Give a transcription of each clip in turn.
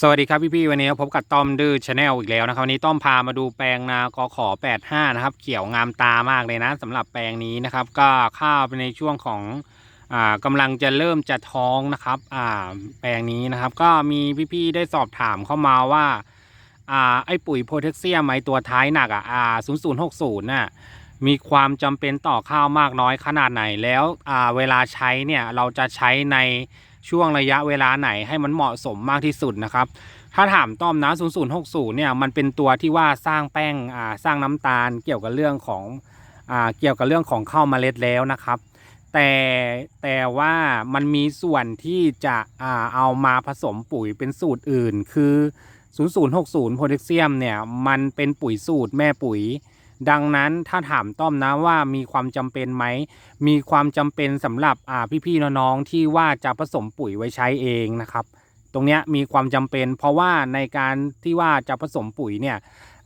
สวัสดีครับพี่ๆวันนี้พบกับต้อมดื้อชาแนลอีกแล้วนะครับวันนี้ต้อมพามาดูแปลงนากขอ85นะครับเขียวงามตามากเลยนะสำหรับแปลงนี้นะครับ ก็ข้าวเป็นในช่วงของอ่ากำลังจะเริ่มจะท้องนะครับอ่าแปลงนี้นะครับ ก็มีพี่ๆได้สอบถามเข้ามาว่าอ่าไอ้ปุ๋ยโพแทสเซียมไอตัวท้ายหนักอะอ่า0060น่ะ มีความจำเป็นต่อข้าวมากน้อยขนาดไหนแล้วเวลาใช้เนี่ยเราจะใช้ในช่วงระยะเวลาไหนให้มันเหมาะสมมากที่สุดนะครับ ถ้าถามต้อมนะ 0060 เนี่ยมันเป็นตัวที่ว่าสร้างแป้งสร้างน้ำตาลเกี่ยวกับเรื่องของอเกี่ยวกับเรื่องของข้าวเมล็ดแล้วนะครับแต่แต่ว่ามันมีส่วนที่จะอ่าเอามาผสมปุ๋ยเป็นสูตรอื่น คือ 0060 โพแทสเซียมเนี่ย มันเป็นปุ๋ยสูตรแม่ปุ๋ย ดังนั้นถ้าถามต้อมนะว่ามีความจำเป็นไหม มีความจำเป็นสำหรับอ่าพี่ๆน้องๆที่ว่าจะผสมปุ๋ยไว้ใช้เองนะครับ ตรงนี้มีความจำเป็น เพราะว่าในการที่ว่าจะผสมปุ๋ยเนี่ย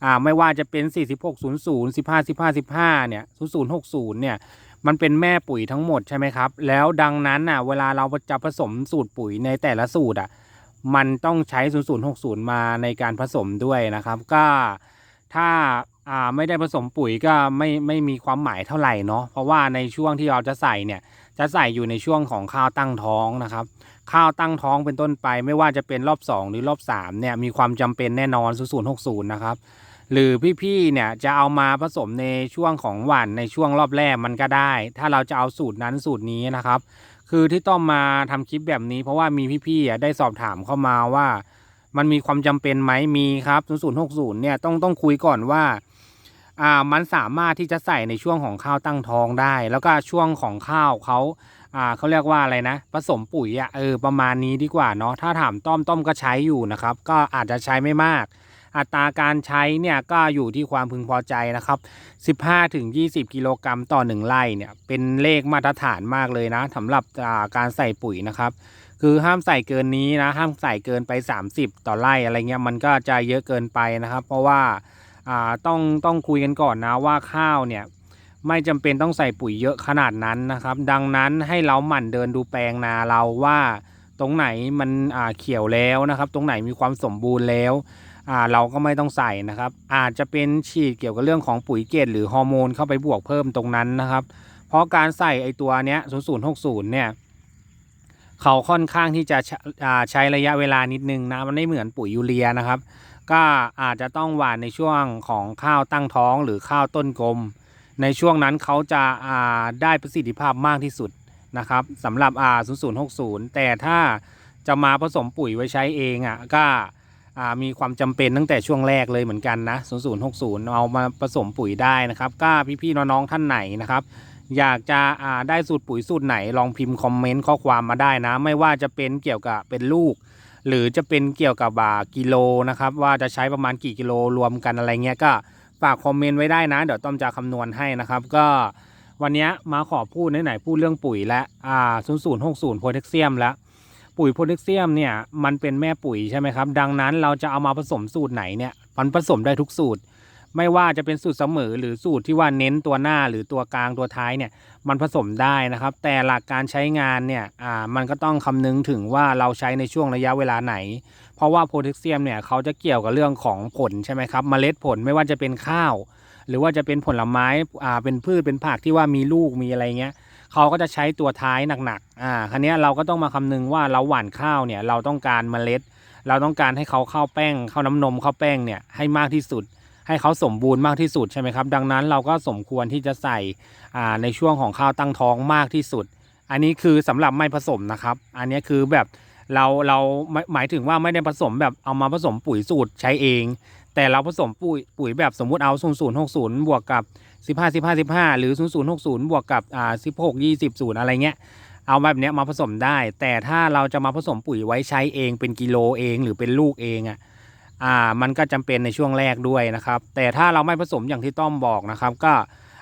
อ่าไม่ว่าจะเป็น 4600 15 15 15 เนี่ย 0060 เนี่ย มันเป็นแม่ปุ๋ยทั้งหมดใช่ไหมครับ แล้วดังนั้นอะเวลาเราจะผสมสูตรปุ๋ยในแต่ละสูตรอะ มันต้องใช้ 0060 มาในการผสมด้วยนะครับ ก็ถ้า อ่าไม่ได้ผสมปุ๋ยก็ไม่ไม่มีความหมายเท่าไหร่เนาะเพราะว่าในช่วงที่เราจะใส่เนี่ยจะใส่อยู่ในช่วงของข้าวตั้งท้องนะครับ ข้าวตั้งท้องเป็นต้นไป ไม่ว่าจะเป็นรอบ 2 หรือรอบ3เนี่ยมีความจำเป็นแน่นอน 0060 นะครับหรือพี่ๆเนี่ยจะเอามาผสมในช่วงของหวานในช่วงรอบแรกมันก็ได้ ถ้าเราจะเอาสูตรนั้นสูตรนี้นะครับ คือที่ต้องมาทำคลิปแบบนี้ เพราะว่ามีพี่ๆอะได้สอบถามเข้ามาว่า มันมีความจำเป็นไหมมีครับ0060เนี่ยต้องต้องคุยก่อนว่า อ่ามันสามารถที่จะใส่ในช่วงของข้าวตั้งท้องได้ แล้วก็ช่วงของข้าวเขาอ่าเขาเรียกว่าอะไรนะ ผสมปุ๋ยอะเออประมาณนี้ดีกว่าเนาะถ้าถามต้อมต้อมก็ใช้อยู่นะครับ ก็อาจจะใช้ไม่มาก อัตราการใช้เนี่ยก็อยู่ที่ความพึงพอใจนะครับ 15ถึง20 กิโลกรัมต่อ 1ไร่เนี่ยเป็นเลขมาตรฐานมากเลยนะสำหรับาการใส่ปุ๋ยนะครับคือห้ามใส่เกินนี้นะห้ามใส่เกินไป 30 ต่อไร่อะไรเงี้ยมันก็จะเยอะเกินไปนะครับ เพราะว่า ต้องต้องคุยกันก่อนนะว่าข้าวเนี่ยไม่จำเป็นต้องใส่ปุ๋ยเยอะขนาดนั้นนะครับ ดังนั้นให้เราหมั่นเดินดูแปลงนาเราว่าตรงไหนมันอ่าเขียวแล้วนะครับ ตรงไหนมีความสมบูรณ์แล้วอ่าเราก็ไม่ต้องใส่นะครับ อาจจะเป็นฉีดเกี่ยวกับเรื่องของปุ๋ยเกตหรือฮอร์โมนเข้าไปบวกเพิ่มตรงนั้นนะครับ เพราะการใส่ไอตัวเนี้ย0060 เนี่ยเขาค่อนข้างที่จะใช้ระยะเวลานิดนึงนะมันไม่เหมือนปุ๋ยยูเรียนะครับ ก็อาจจะต้องหว่านในช่วงของข้าวตั้งท้องหรือข้าวต้นกลม ในช่วงนั้นเขาจะาได้ประสิทธิภาพมากที่สุดนะครับสำหรับอา0060 แต่ถ้าจะมาผสมปุ๋ยไว้ใช้เองอะก็มีความจำเป็นตั้งแต่ช่วงแรกเลยเหมือนกันนะ 0060 เอามาผสมปุ๋ยได้นะครับก็พี่ๆน้องๆท่านไหนนะครับ อยากจะได้สูตรปุ๋ยสูตรไหนลองพิมพ์คอมเมนต์ข้อความมาได้นะ ไม่ว่าจะเป็นเกี่ยวกับเป็นลูก หรือจะเป็นเกี่ยวกับอ่ากิโลนะครับว่าจะใช้ประมาณกี่กิโลรวมกันอะไรเงี้ยก็ฝากคอมเมนต์ไว้ได้นะ เดี๋ยวต้อมจะคำนวณให้นะครับ ก็วันนี้มาขอพูดไหนๆพูดเรื่องปุ๋ยและอ่า0060โพแทสเซียมแล้วปุ๋ยโพแทสเซียมเนี่ยมันเป็นแม่ปุ๋ยใช่ไหมครับ ดังนั้นเราจะเอามาผสมสูตรไหนเนี่ยมันผสมได้ทุกสูตร ไม่ว่าจะเป็นสูตรเสมอหรือสูตรที่ว่าเน้นตัวหน้าหรือตัวกลางตัวท้ายเนี่ยมันผสมได้นะครับ แต่หลักการใช้งานเนี่ยอ่ามันก็ต้องคำนึงถึงว่าเราใช้ในช่วงระยะเวลาไหน เพราะว่าโพแทสเซียมเนี่ยเขาจะเกี่ยวกับเรื่องของผลใช่ไหมครับเมล็ดผลไม่ว่าจะเป็นข้าว หรือว่าจะเป็นผลไม้อ่าเป็นพืชเป็นผักที่ว่ามีลูกมีอะไรเงี้ยเขาก็จะใช้ตัวท้ายหนักๆ อ่า ครั้นี้เราก็ต้องมาคำนึงว่าเราหว่านข้าวเนี่ยเราต้องการเมล็ด เราต้องการให้เขาเข้าแป้งเข้าน้ำนมเข้าแป้งเนี่ยให้มากที่สุด ให้เขาสมบูรณ์มากที่สุดใช่ไหมครับ ดังนั้นเราก็สมควรที่จะใส่ในช่วงของข้าวตั้งท้องมากที่สุด อันนี้คือสำหรับไม่ผสมนะครับ อันนี้คือแบบเราเราหมายถึงว่าไม่ได้ผสมแบบเอามาผสมปุ๋ยสูตรใช้เอง แต่เราผสมปุ๋ยปุ๋ยแบบสมมุติเอา0060 บวกกับ 15 15 15 หรือ 0060 บวกกับอ่า16 20 0 อะไรเงี้ยเอาแบบเนี้ยมาผสมได้ แต่ถ้าเราจะมาผสมปุ๋ยไว้ใช้เองเป็นกิโลเองหรือเป็นลูกเองอะ อ่ามันก็จำเป็นในช่วงแรกด้วยนะครับ แต่ถ้าเราไม่ผสมอย่างที่ต้อมบอกนะครับ ก็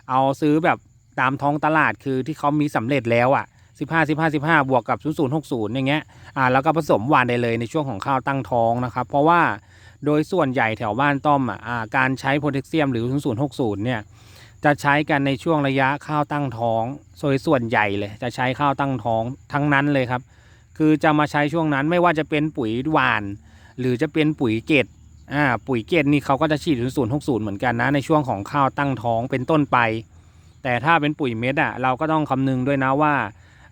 เอาซื้อแบบตามท้องตลาดคือที่เขามีสำเร็จแล้วอะ15 15 15 บวกกับ 0060 อย่างเงี้ย อ่า แล้วก็ผสมหวานได้เลยในช่วงของข้าวตั้งท้องนะครับ เพราะว่าโดยส่วนใหญ่แถวบ้านต้อมอะอ่าการใช้โพแทสเซียมหรือ 0060 เนี่ย จะใช้กันในช่วงระยะข้าวตั้งท้องโดยส่วนใหญ่เลยจะใช้ข้าวตั้งท้องทั้งนั้นเลยครับ คือจะมาใช้ช่วงนั้นไม่ว่าจะเป็นปุ๋ยหวาน หรือจะเป็นปุ๋ยเกตอ่าปุ๋ยเกตนี่เขาก็จะฉีด0 0 6 0เหมือนกันนะ ในช่วงของข้าวตั้งท้องเป็นต้นไป แต่ถ้าเป็นปุ๋ยเม็ดอะเราก็ต้องคำนึงด้วยนะว่า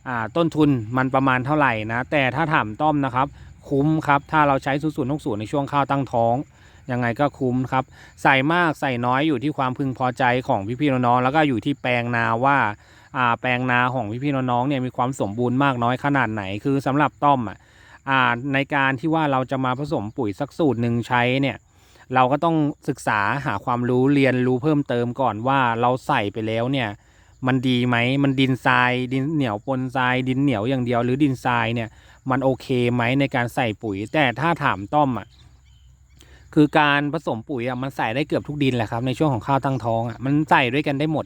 อ่าต้นทุนมันประมาณเท่าไหร่นะ แต่ถ้าถามต้อมนะครับ คุ้มครับ ถ้าเราใช้0 0 6 0ในช่วงข้าวตั้งท้องยังไงก็คุ้มครับ ใส่มากใส่น้อยอยู่ที่ความพึงพอใจของพี่ๆน้องๆแล้วก็อยู่ที่แปลงนาว่าอ่าแปลงนาของพี่ๆน้องๆเนี่ยมีความสมบูรณ์มากน้อยขนาดไหนคือสำหรับต้อมอะอ่า ในการที่ว่าเราจะมาผสมปุ๋ยสักสูตรหนึ่งใช้เนี่ยเราก็ต้องศึกษาหาความรู้เรียนรู้เพิ่มเติมก่อนว่าเราใส่ไปแล้วเนี่ยมันดีไหมมันดินทรายดินเหนียวปนทรายดินเหนียวอย่างเดียว หรือดินทรายเนี่ยมันโอเคไหมในการใส่ปุ๋ย แต่ถ้าถามต้อมอะคือการผสมปุ๋ยอะมันใส่ได้เกือบทุกดินแหละครับในช่วงของข้าวตั้งท้องอะมันใส่ด้วยกันได้หมด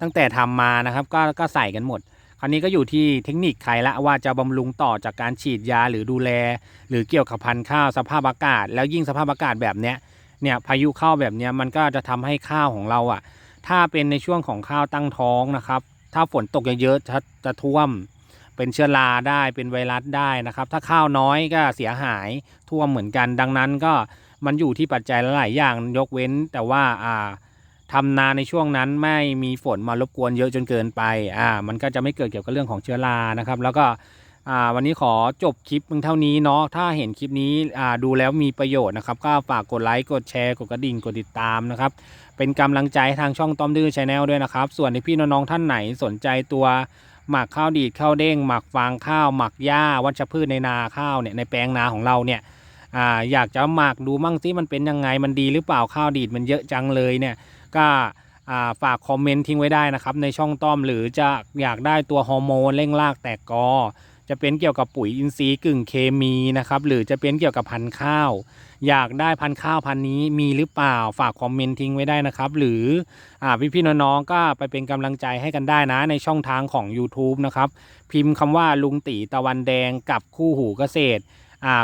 ตั้งแต่ทำมานะครับก็ก็ใส่กันหมด คราวนี้ก็อยู่ที่เทคนิคใครละว่าจะบำรุงต่อจากการฉีดยาหรือดูแล หรือเกี่ยวกับพันธุ์ข้าวสภาพอากาศ แล้วยิ่งสภาพอากาศแบบเนี้ยเนี่ยพายุเข้าแบบเนี้ยมันก็จะทำให้ข้าวของเราอะ ถ้าเป็นในช่วงของข้าวตั้งท้องนะครับ ถ้าฝนตกเยอะๆจะจะท่วม เป็นเชื้อราได้เป็นไวรัสได้นะครับ ถ้าข้าวน้อยก็เสียหายท่วมเหมือนกันดังนั้นก็มันอยู่ที่ปัจจัยหลายๆอย่างยกเว้นแต่ว่าอ่า ทำนาในช่วงนั้นไม่มีฝนมารบกวนเยอะจนเกินไปอ่ามันก็จะไม่เกิดเกี่ยวกับเรื่องของเชื้อรานะครับ แล้วก็อ่าวันนี้ขอจบคลิปเพียงเท่านี้เนาะถ้าเห็นคลิปนี้อ่าดูแล้วมีประโยชน์นะครับ ก็ฝากกดไลค์กดแชร์กดกระดิ่งกดติดตามนะครับ เป็นกำลังใจทางช่องต้อมดื้อชาแนลด้วยนะครับ ส่วนในพี่น้องๆท่านไหนสนใจตัวหมักข้าวดีดข้าวเด้งหมักฟางข้าว หมักหญ้าวัชพืชในนาข้าวเนี่ยในแปลงนาของเราเนี่ยอ่าอยากจะหมักดูมั่งซิมันเป็นยังไงมันดีหรือเปล่าข้าวดีดมันเยอะจังเลยเนี่ย ก็ฝากคอมเมนต์ทิ้งไว้ได้นะครับในช่องต้อมหรือจะอยากได้ตัวฮอร์โมนเร่งรากแตกกอ จะเป็นเกี่ยวกับปุ๋ยอินทรีย์กึ่งเคมีนะครับหรือจะเป็นเกี่ยวกับพันธุ์ข้าว อยากได้พันธุ์ข้าวพันธุ์นี้มีหรือเปล่าฝากคอมเมนต์ทิ้งไว้ได้นะครับหรืออ่พี่ๆน้องๆก็ไปเป็นกำลังใจให้กันได้นะ ในช่องทางของ YouTube นะครับพิมพ์คำว่าลุงตีตะวันแดงกับคู่หูเกษตร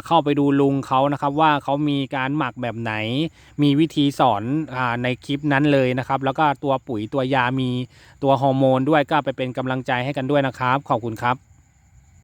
เข้าไปดูลุงเขานะครับว่าเขามีการหมักแบบไหน มีวิธีสอนอ่าในคลิปนั้นเลยนะครับ แล้วก็ตัวปุ๋ยตัวยามีตัวฮอร์โมนด้วยก็ไปเป็นกำลังใจให้กันด้วยนะครับ ขอบคุณครับ